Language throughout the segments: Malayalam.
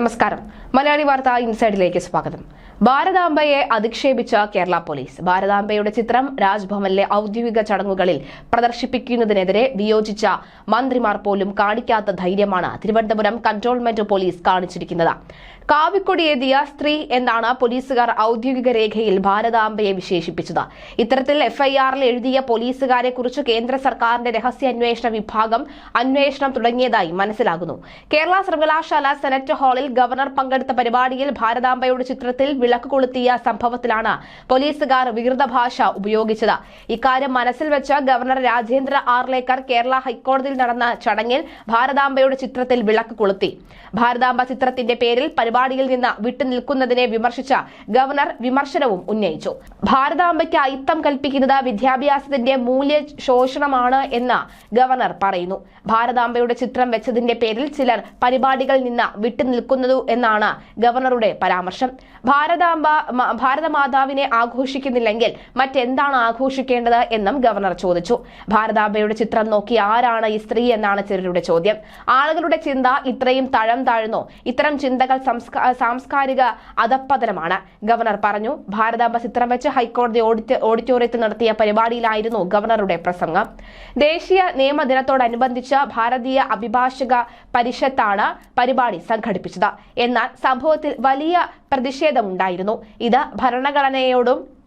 നമസ്കാരം. മലയാളി വാർത്ത ഇൻസൈഡിലേക്ക് സ്വാഗതം. ഭാരതാംബയെ അധിക്ഷേപിച്ച കേരള പോലീസ്. ഭാരതാംബയുടെ ചിത്രം രാജ്ഭവനിലെ ഔദ്യോഗിക ചടങ്ങുകളിൽ പ്രദർശിപ്പിക്കുന്നതിനെതിരെ വിയോജിച്ച മന്ത്രിമാർ പോലും കാണിക്കാത്ത ധൈര്യമാണ് തിരുവനന്തപുരം കൺട്രോൾമെന്റ് പോലീസ് കാണിച്ചിരിക്കുന്നത്. കാവിക്കൊടിയേതിയ സ്ത്രീ എന്നാണ് പോലീസുകാർ ഔദ്യോഗിക രേഖയിൽ ഭാരതാംബയെ വിശേഷിപ്പിച്ചത്. ഇത്തരത്തിൽ എഫ്ഐആറിൽ എഴുതിയ പോലീസുകാരെ കുറിച്ച് കേന്ദ്ര സർക്കാരിന്റെ രഹസ്യാന്വേഷണ വിഭാഗം അന്വേഷണം തുടങ്ങിയതായി മനസ്സിലാകുന്നു. കേരള സർവകലാശാല സെനറ്റ് ഹാളിൽ ഗവർണർ പങ്കെടുത്ത പരിപാടിയിൽ ഭാരതാംബയുടെ ചിത്രത്തിൽ വിളക്ക് കൊളുത്തിയ സംഭവത്തിലാണ് പോലീസുകാർ വികൃത ഭാഷ ഉപയോഗിച്ചത്. ഇക്കാര്യം മനസ്സിൽ വെച്ച ഗവർണർ രാജേന്ദ്ര ആർലേക്കർ കേരള ഹൈക്കോടതിയിൽ നടന്ന ചടങ്ങിൽ ഭാരതാംബയുടെ ചിത്രത്തിൽ വിളക്ക് കൊളുത്തി. ഭാരതാംബ ചിത്രത്തിന്റെ പേരിൽ പരിപാടിയിൽ നിന്ന് വിട്ടുനിൽക്കുന്നതിനെ വിമർശിച്ച ഗവർണർ വിമർശനവും ഉന്നയിച്ചു. ഭാരതാംബയ്ക്ക് അയിത്തം കൽപ്പിക്കുന്നത് വിദ്യാഭ്യാസത്തിന്റെ മൂല്യ ശോഷണമാണ് എന്ന് ഗവർണർ പറയുന്നു. ഭാരതാംബയുടെ ചിത്രം വെച്ചതിന്റെ പേരിൽ ചിലർ പരിപാടികളിൽ നിന്ന് വിട്ടുനിൽക്കുന്നതു എന്നാണ് ഗവർണറുടെ പരാമർശം. ഭാരതാംബ ഭാരതമാതാവിനെ ആഘോഷിക്കുന്നില്ലെങ്കിൽ മറ്റെന്താണ് ആഘോഷിക്കേണ്ടത് എന്നും ഗവർണർ ചോദിച്ചു. ഭാരതാംബയുടെ ചിത്രം നോക്കി ആരാണ് ഈ സ്ത്രീ എന്നാണ് ചിലരുടെ ചോദ്യം. ആളുകളുടെ ചിന്ത ഇത്രയും തഴം താഴ്ന്നോ? ഇത്തരം ചിന്തകൾ സാംസ്കാരിക അധപ്പതനമാണ് ഗവർണർ പറഞ്ഞു ഭാരതാംബ ചിത്രം വെച്ച് ഹൈക്കോടതി ഓഡിറ്റ- ഓഡിറ്റോറിയത്തിൽ നടത്തിയ പരിപാടിയിലായിരുന്നു ഗവർണറുടെ പ്രസംഗം. ദേശീയ നിയമദിനത്തോടനുബന്ധിച്ച് ഭാരതീയ അഭിഭാഷക പരിഷത്താണ് പരിപാടി സംഘടിപ്പിച്ചത്. എന്നാൽ സംഭവത്തിൽ വലിയ പ്രതിഷേധമുണ്ടായിരുന്നു. ഇത് ഭരണഘടനയോടും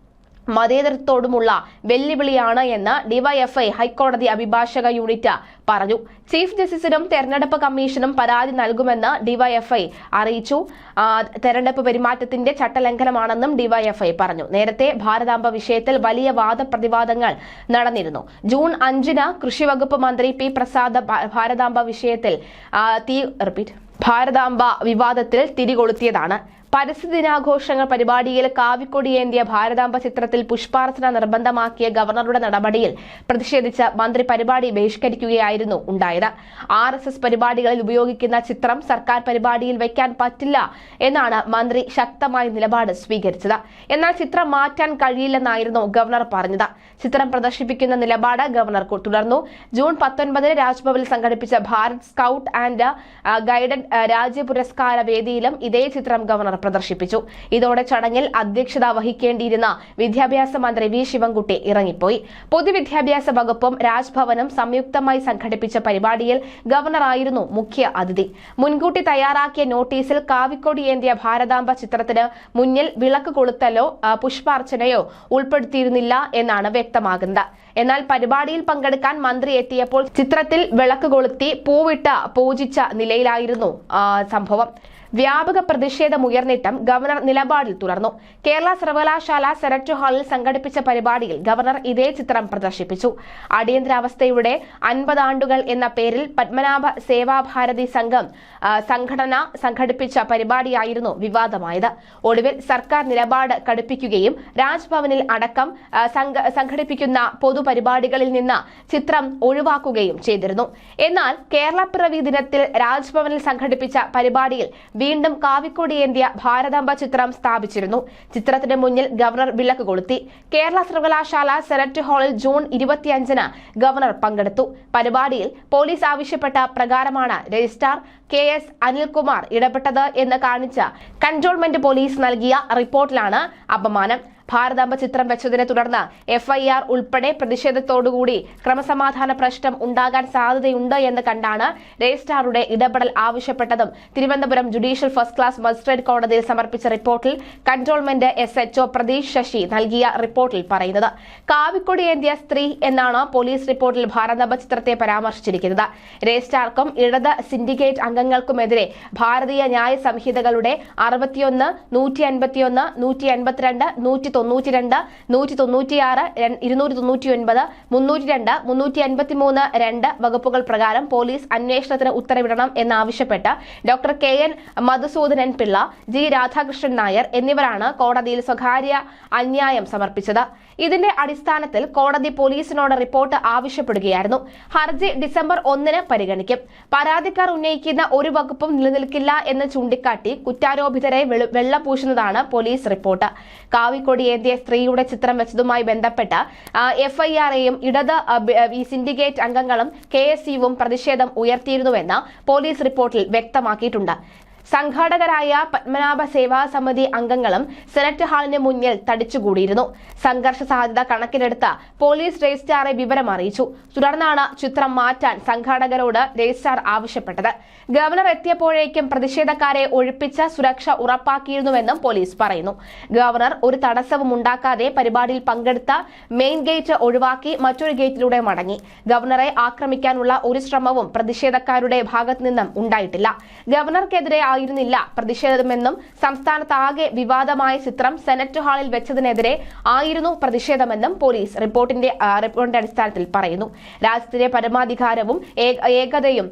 മതേതരത്തോടുമുള്ള വെല്ലുവിളിയാണ് എന്ന് ഡിവൈഎഫ്ഐ ഹൈക്കോടതി അഭിഭാഷക യൂണിറ്റ് പറഞ്ഞു. ചീഫ് ജസ്റ്റിസിനും തെരഞ്ഞെടുപ്പ് കമ്മീഷനും പരാതി നൽകുമെന്ന് ഡിവൈഎഫ്ഐ അറിയിച്ചു. തെരഞ്ഞെടുപ്പ് പെരുമാറ്റത്തിന്റെ ചട്ടലംഘനമാണെന്നും ഡിവൈഎഫ്ഐ പറഞ്ഞു. നേരത്തെ ഭാരതാംബ വിഷയത്തിൽ വലിയ വാദപ്രതിവാദങ്ങൾ നടന്നിരുന്നു. ജൂൺ അഞ്ചിന് കൃഷിവകുപ്പ് മന്ത്രി പി പ്രസാദ് ഭാരതാംബ വിഷയത്തിൽ തീ റിപ്പീറ്റ് ഭാരതാംബ വിവാദത്തിൽ തിരികൊളുത്തിയതാണ്. പരിസ്ഥിതി ദിനാഘോഷങ്ങൾ പരിപാടിയിൽ കാവിക്കൊടിയേന്തിയ ഭാരതാംബ ചിത്രത്തിൽ പുഷ്പാർച്ചന നിർബന്ധമാക്കിയ ഗവർണറുടെ നടപടിയിൽ പ്രതിഷേധിച്ച് മന്ത്രി പരിപാടി ബഹിഷ്കരിക്കുകയായിരുന്നു ഉണ്ടായത്. ആർ എസ് എസ് പരിപാടികളിൽ ഉപയോഗിക്കുന്ന ചിത്രം സർക്കാർ പരിപാടിയിൽ വയ്ക്കാൻ പറ്റില്ല എന്നാണ് മന്ത്രി ശക്തമായ നിലപാട് സ്വീകരിച്ചത്. എന്നാൽ ചിത്രം മാറ്റാൻ കഴിയില്ലെന്നായിരുന്നു ഗവർണർ പറഞ്ഞത്. ചിത്രം പ്രദർശിപ്പിക്കുന്ന നിലപാട് ഗവർണർ തുടർന്നു. ജൂൺ പത്തൊൻപതിന് രാജ്ഭവനിൽ സംഘടിപ്പിച്ച ഭാരത് സ്കൌട്ട് ആൻഡ് ഗൈഡഡ് രാജ്യ പുരസ്കാര വേദിയിലും ഇതേ ചിത്രം ഗവർണർ പ്രദർശിപ്പിച്ചു. ഇതോടെ ചടങ്ങിൽ അധ്യക്ഷത വഹിക്കേണ്ടിയിരുന്ന വിദ്യാഭ്യാസ മന്ത്രി വി ശിവൻകുട്ടി ഇറങ്ങിപ്പോയി. പൊതുവിദ്യാഭ്യാസ വകുപ്പും രാജ്ഭവനും സംയുക്തമായി സംഘടിപ്പിച്ച പരിപാടിയിൽ ഗവർണറായിരുന്നു മുഖ്യ അതിഥി. മുൻകൂട്ടി തയ്യാറാക്കിയ നോട്ടീസിൽ കാവിക്കൊടി ഏന്തിയ ഭാരതാംബ ചിത്രത്തിന് മുന്നിൽ വിളക്ക് കൊളുത്തലോ പുഷ്പാർച്ചനയോ ഉൾപ്പെടുത്തിയിരുന്നില്ല എന്നാണ് വ്യക്തമാകുന്നത്. എന്നാൽ പരിപാടിയിൽ പങ്കെടുക്കാൻ മന്ത്രി എത്തിയപ്പോൾ ചിത്രത്തിൽ വിളക്ക് കൊളുത്തി പൂവിട്ട് പൂജിച്ച നിലയിലായിരുന്നു സംഭവം. വ്യാപക പ്രതിഷേധമുയർന്നിട്ടും ഗവർണർ നിലപാടിൽ തുടർന്നു. കേരള സർവകലാശാല സെനറ്റ് ഹാളിൽ സംഘടിപ്പിച്ച പരിപാടിയിൽ ഗവർണർ ഇതേ ചിത്രം പ്രദർശിപ്പിച്ചു. അടിയന്തരാവസ്ഥയുടെ അൻപത് ആണ്ടുകൾ എന്ന പേരിൽ പത്മനാഭ സേവാഭാരതി സംഘം സംഘടന സംഘടിപ്പിച്ച പരിപാടിയായിരുന്നു വിവാദമായത്. ഒടുവിൽ സർക്കാർ നിലപാട് കടുപ്പിക്കുകയും രാജ്ഭവനിൽ അടക്കം സംഘടിപ്പിക്കുന്ന പൊതുപരിപാടികളിൽ നിന്ന് ചിത്രം ഒഴിവാക്കുകയും ചെയ്തിരുന്നു. എന്നാൽ കേരളപ്പിറവി ദിനത്തിൽ രാജ്ഭവനിൽ സംഘടിപ്പിച്ച പരിപാടിയിൽ വീണ്ടും കാവിക്കൊടിയേന്തിയ ഭാരതാംബ ചിത്രം സ്ഥാപിച്ചിരുന്നു. ചിത്രത്തിന് മുന്നിൽ ഗവർണർ വിളക്ക് കൊളുത്തി. കേരള സർവകലാശാല സെനറ്റ് ഹാളിൽ ജൂൺ ഇരുപത്തിയഞ്ചിന് ഗവർണർ പങ്കെടുത്തു. പരിപാടിയിൽ പോലീസ് ആവശ്യപ്പെട്ട പ്രകാരമാണ് രജിസ്ട്രാർ കെ എസ് അനിൽകുമാർ ഇടപെട്ടത് എന്ന് കാണിച്ച കൺട്രോൾമെന്റ് പോലീസ് നൽകിയ റിപ്പോർട്ടിലാണ് അപമാനം. ഭാരതാംബ ചിത്രം വെച്ചതിനെ തുടർന്ന് എഫ്ഐആർ ഉൾപ്പെടെ പ്രതിഷേധത്തോടുകൂടി ക്രമസമാധാന പ്രശ്നം ഉണ്ടാകാൻ സാധ്യതയുണ്ട് എന്ന് കണ്ടാണ് രജിസ്ട്രാറുടെ ഇടപെടൽ ആവശ്യപ്പെട്ടതും. Thiruvananthapuram judicial first class magistrate കോടതിയിൽ സമർപ്പിച്ച report cantonment S HO Prateesh Sasi നൽകിയ റിപ്പോർട്ടിൽ പറയുന്നത്. കാവിക്കൊടി ഏന്തിയ സ്ത്രീ എന്നാണ് പോലീസ് റിപ്പോർട്ടിൽ ഭാരതാംബ ചിത്രത്തെ പരാമർശിച്ചിരിക്കുന്നത്. രജിസ്ട്രാർക്കും ഇടത് സിൻഡിക്കേറ്റ് അംഗങ്ങൾക്കുമെതിരെ ഭാരതീയ ന്യായ സംഹിതകളുടെ അറുപത്തിയൊന്ന് നൂറ്റി അൻപത്തിയൊന്ന് നൂറ്റി അൻപത്തിരണ്ട് നൂറ്റി തൊണ്ണൂറ്റിരണ്ട് നൂറ്റി തൊണ്ണൂറ്റിയാറ് ഇരുന്നൂറ്റി തൊണ്ണൂറ്റി ഒൻപത് മുന്നൂറ്റി രണ്ട് മുന്നൂറ്റി അൻപത്തി മൂന്ന് രണ്ട് വകുപ്പുകൾ പ്രകാരം പോലീസ് അന്വേഷണത്തിന് ഉത്തരവിടണം എന്നാവശ്യപ്പെട്ട് doctor K N Madhusoodanan Pillai G Radhakrishnan Nair എന്നിവരാണ് കോടതിയിൽ സ്വകാര്യ അന്യായം സമർപ്പിച്ചത്. ഇതിന്റെ അടിസ്ഥാനത്തിൽ കോടതി പോലീസിനോട് റിപ്പോർട്ട് ആവശ്യപ്പെടുകയായിരുന്നു. ഹർജി ഡിസംബർ ഒന്നിന് പരിഗണിക്കും. പരാതിക്കാർ ഉന്നയിക്കുന്ന ഒരു വകുപ്പും നിലനിൽക്കില്ല എന്ന് ചൂണ്ടിക്കാട്ടി കുറ്റാരോപിതരെ വെളു- വെള്ളപൂശുന്നതാണ് പോലീസ് റിപ്പോർട്ട്. കാവിക്കൊടിയേന്തിയ സ്ത്രീയുടെ ചിത്രം വെച്ചതുമായി ബന്ധപ്പെട്ട് എഫ്ഐആറെയും ഇടത് ഈ സിൻഡിക്കേറ്റ് അംഗങ്ങളും കെ എസ് യുവും പ്രതിഷേധം ഉയർത്തിയിരുന്നുവെന്ന് പോലീസ് റിപ്പോർട്ടിൽ വ്യക്തമാക്കിയിട്ടുണ്ട്. സംഘാടകരായ പത്മനാഭ സേവാ സമിതി അംഗങ്ങളും സെനറ്റ് ഹാളിന് മുന്നിൽ തടിച്ചുകൂടിയിരുന്നു. സംഘർഷ സാധ്യത കണക്കിലെടുത്ത് പോലീസ് രജിസ്ട്രാറെ വിവരം അറിയിച്ചു. തുടർന്നാണ് ചിത്രം മാറ്റാൻ സംഘാടകരോട് രജിസ്ട്രാർ ആവശ്യപ്പെട്ടത്. ഗവർണർ എത്തിയപ്പോഴേക്കും പ്രതിഷേധക്കാരെ ഒഴിപ്പിച്ച സുരക്ഷ ഉറപ്പാക്കിയിരുന്നുവെന്നും പോലീസ് പറയുന്നു. ഗവർണർ ഒരു തടസ്സവും ഉണ്ടാക്കാതെ പരിപാടിയിൽ പങ്കെടുത്ത മെയിൻ ഗേറ്റ് ഒഴിവാക്കി മറ്റൊരു ഗേറ്റിലൂടെ മടങ്ങി. ഗവർണറെ ആക്രമിക്കാനുള്ള ഒരു ശ്രമവും പ്രതിഷേധക്കാരുടെ ഭാഗത്തു നിന്നും ഉണ്ടായിട്ടില്ല. ഗവർണർക്കെതിരെ ആയിരുന്നില്ല പ്രതിഷേധമെന്നും സംസ്ഥാനത്താകെ വിവാദമായ ചിത്രം സെനറ്റ് ഹാളിൽ വെച്ചതിനെതിരെ ആയിരുന്നു പ്രതിഷേധമെന്നും പോലീസ് റിപ്പോർട്ടിന്റെ റിപ്പോർട്ടിന്റെ അടിസ്ഥാനത്തിൽ പറയുന്നു. രാജ്യത്തിന്റെ പരമാധികാരവും ഏകതയും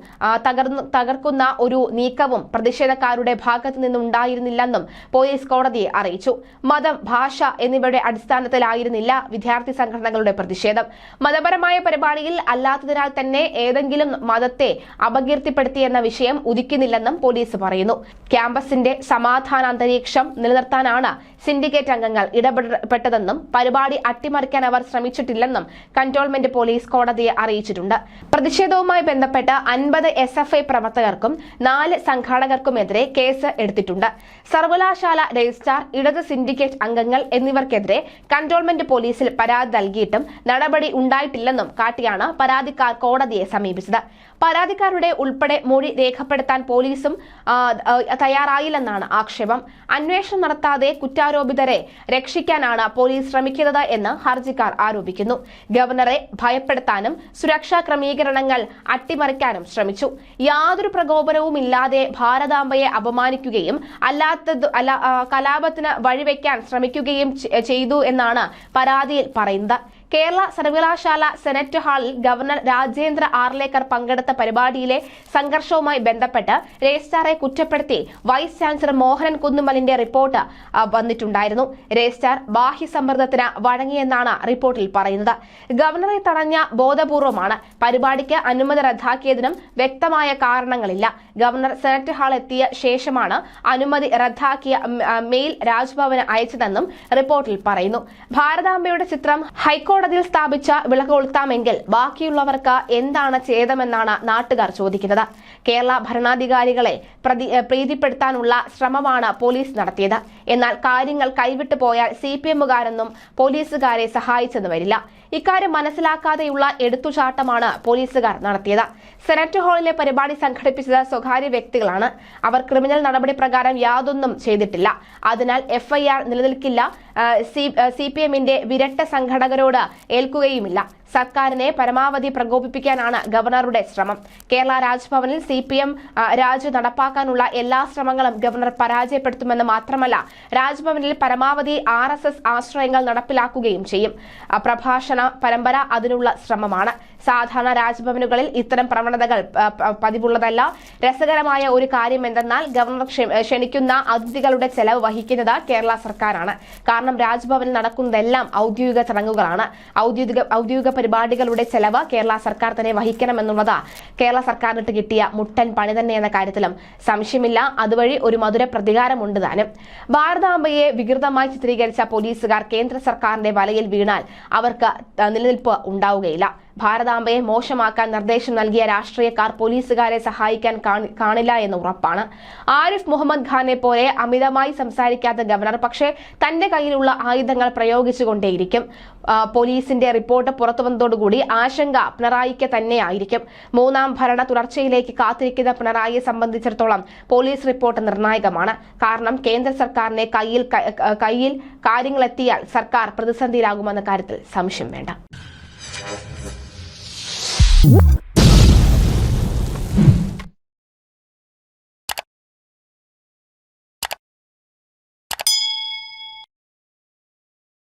തകർക്കുന്ന ഒരു നീക്കവും പ്രതിഷേധക്കാരുടെ ഭാഗത്തു നിന്നുണ്ടായിരുന്നില്ലെന്നും പോലീസ് കോടതിയെ അറിയിച്ചു. മതം ഭാഷ എന്നിവയുടെ അടിസ്ഥാനത്തിലായിരുന്നില്ല വിദ്യാർത്ഥി സംഘടനകളുടെ പ്രതിഷേധം. മതപരമായ പരിപാടിയിൽ അല്ലാത്തതിനാൽ തന്നെ ഏതെങ്കിലും മതത്തെ അപകീർത്തിപ്പെടുത്തിയെന്ന വിഷയം ഉദിക്കുന്നില്ലെന്നും പോലീസ് പറയുന്നു. ക്യാമ്പസിന്റെ സമാധാന അന്തരീക്ഷം നിലനിർത്താനാണ് സിൻഡിക്കേറ്റ് അംഗങ്ങൾ ഇടപെടപ്പെട്ടതെന്നും പരിപാടി അട്ടിമറിക്കാൻ അവർ ശ്രമിച്ചിട്ടില്ലെന്നും കന്റോൺമെന്റ് പോലീസ് കോടതിയെ അറിയിച്ചിട്ടുണ്ട്. പ്രതിഷേധവുമായി ബന്ധപ്പെട്ട് അൻപത് എസ് എഫ് ഐ പ്രവർത്തകർക്കും നാല് സംഘാടകർക്കുമെതിരെ കേസ് എടുത്തിട്ടുണ്ട്. സർവകലാശാല രജിസ്ട്രാർ ഇടത് സിൻഡിക്കേറ്റ് അംഗങ്ങൾ എന്നിവർക്കെതിരെ കന്റോൺമെന്റ് പോലീസിൽ പരാതി നൽകിയിട്ടും നടപടി ഉണ്ടായിട്ടില്ലെന്നും കാട്ടിയാണ് പരാതിക്കാർ കോടതിയെ സമീപിച്ചത്. പരാതിക്കാരുടെ ഉൾപ്പെടെ മൊഴി രേഖപ്പെടുത്താൻ പോലീസും തയ്യാറായില്ലെന്നാണ് ആക്ഷേപം. അന്വേഷണം നടത്താതെ കുറ്റാരോപിതരെ രക്ഷിക്കാനാണ് പോലീസ് ശ്രമിക്കുന്നത് എന്ന് ഹർജിക്കാർ ആരോപിക്കുന്നു. ഗവർണറെ ഭയപ്പെടുത്താനും സുരക്ഷാ ക്രമീകരണങ്ങൾ അട്ടിമറിക്കാനും ശ്രമിച്ചു. യാതൊരു പ്രകോപനവും ഇല്ലാതെ ഭാരതാംബയെ അപമാനിക്കുകയും അല്ലാത്ത അല്ല കലാപത്തിന് വഴിവെക്കാൻ ശ്രമിക്കുകയും ചെയ്തു എന്നാണ് പരാതിയിൽ പറയുന്നത്. കേരള സർവകലാശാല സെനറ്റ് ഹാളിൽ ഗവർണർ രാജേന്ദ്ര ആർലേക്കർ പങ്കെടുത്ത പരിപാടിയിലെ സംഘർഷവുമായി ബന്ധപ്പെട്ട് രജിസ്ട്രാറെ കുറ്റപ്പെടുത്തി വൈസ് ചാൻസലർ മോഹനൻ കുന്നുമലിന്റെ റിപ്പോർട്ട് വന്നിട്ടുണ്ടായിരുന്നു. രജിസ്ട്രാർ ബാഹ്യ സമ്മർദ്ദത്തിന് വഴങ്ങിയെന്നാണ് റിപ്പോർട്ടിൽ പറയുന്നത്. ഗവർണറെ തടഞ്ഞ ബോധപൂർവമാണ് പരിപാടിക്ക് അനുമതി റദ്ദാക്കിയതിനും വ്യക്തമായ കാരണങ്ങളില്ല. ഗവർണർ സെനറ്റ് ഹാൾ എത്തിയ ശേഷമാണ് അനുമതി റദ്ദാക്കിയ മെയിൽ രാജ്ഭവന് അയച്ചതെന്നും റിപ്പോർട്ടിൽ പറയുന്നു. ഭാരതാംബയുടെ ചിത്രം ഹൈക്കോടതിയിൽ സ്ഥാപിച്ച വിളകൊളുത്താമെങ്കിൽ ബാക്കിയുള്ളവർക്ക് എന്താണ് ചേതമെന്നാണ് നാട്ടുകാർ ചോദിക്കുന്നത്. കേരള ഭരണാധികാരികളെ പ്രതി പ്രീതിപ്പെടുത്താനുള്ള ശ്രമമാണ് പോലീസ് നടത്തിയത്. എന്നാൽ കാര്യങ്ങൾ കൈവിട്ടു പോയാൽ സി പി എമ്മുകാരെന്നും പോലീസുകാരെ സഹായിച്ചെന്ന് വരില്ല. ഇക്കാര്യം മനസ്സിലാക്കാതെയുള്ള എടുത്തുചാട്ടമാണ് പോലീസുകാർ നടത്തിയത്. സെനറ്റ് ഹാളിലെ പരിപാടി സംഘടിപ്പിച്ചത് സ്വകാര്യ വ്യക്തികളാണ്. അവർ ക്രിമിനൽ നടപടി പ്രകാരം യാതൊന്നും ചെയ്തിട്ടില്ല. അതിനാൽ എഫ്ഐആർ നിലനിൽക്കില്ല. സി പി എമ്മിന്റെ വിരട്ട സംഘടകരോട് ഏൽക്കുകയുമില്ല. സർക്കാരിനെ പരമാവധി പ്രകോപിപ്പിക്കാനാണ് ഗവർണറുടെ ശ്രമം. കേരള രാജ്ഭവനിൽ സി പി എം രാജു നടപ്പാക്കാനുള്ള എല്ലാ ശ്രമങ്ങളും ഗവർണർ പരാജയപ്പെടുത്തുമെന്ന് മാത്രമല്ല രാജ്ഭവനിൽ പരമാവധി ആർ ആശ്രയങ്ങൾ നടപ്പിലാക്കുകയും ചെയ്യും. പ്രഭാഷണ പരമ്പര അതിനുള്ള ശ്രമമാണ്. സാധാരണ രാജ്ഭവനുകളിൽ ഇത്തരം പ്രവണതകൾ പതിവുള്ളതല്ല. രസകരമായ ഒരു കാര്യം എന്തെന്നാൽ ഗവർണർ ക്ഷ- ക്ഷണിക്കുന്ന അതിഥികളുടെ ചെലവ് വഹിക്കുന്നത് കേരള സർക്കാരാണ്. കാരണം രാജ്ഭവനിൽ നടക്കുന്നതെല്ലാം ഔദ്യോഗിക ചടങ്ങുകളാണ്. ഔദ്യോഗിക ഔദ്യോഗിക പരിപാടികളുടെ ചെലവ് കേരള സർക്കാർ തന്നെ വഹിക്കണമെന്നുള്ളത് കേരള സർക്കാരിനിട്ട് കിട്ടിയ മുട്ടൻ പണി തന്നെ എന്ന കാര്യത്തിലും. സംശയമില്ല. അതുവഴി ഒരു മധുര പ്രതികാരമുണ്ട് താനും. ഭാരതാംബയെ വികൃതമായി ചിത്രീകരിച്ച പോലീസുകാർ കേന്ദ്ര സർക്കാരിന്റെ വലയിൽ വീണാൽ അവർക്ക് നിലനിൽപ്പ് ഉണ്ടാവുകയില്ല. ഭാരതാംബയെ മോശമാക്കാൻ നിർദ്ദേശം നൽകിയ രാഷ്ട്രീയക്കാർ പോലീസുകാരെ സഹായിക്കാൻ കാണില്ല എന്ന് ഉറപ്പാണ്. ആരിഫ് മുഹമ്മദ് ഖാനെ പോലെ അമിതമായി സംസാരിക്കാത്ത ഗവർണർ പക്ഷേ തന്റെ കയ്യിലുള്ള ആയുധങ്ങൾ പ്രയോഗിച്ചുകൊണ്ടേയിരിക്കും. പോലീസിന്റെ റിപ്പോർട്ട് പുറത്തു വന്നതോടുകൂടി ആശങ്ക പിണറായിക്ക് തന്നെയായിരിക്കും. മൂന്നാം ഭരണ തുടർച്ചയിലേക്ക് കാത്തിരിക്കുന്ന പിണറായിയെ സംബന്ധിച്ചിടത്തോളം പോലീസ് റിപ്പോർട്ട് നിർണായകമാണ്. കാരണം കേന്ദ്ര സർക്കാരിനെ കയ്യിൽ കയ്യിൽ കാര്യങ്ങളെത്തിയാൽ സർക്കാർ പ്രതിസന്ധിയിലാകുമെന്ന കാര്യത്തിൽ സംശയം വേണ്ട. Whoop!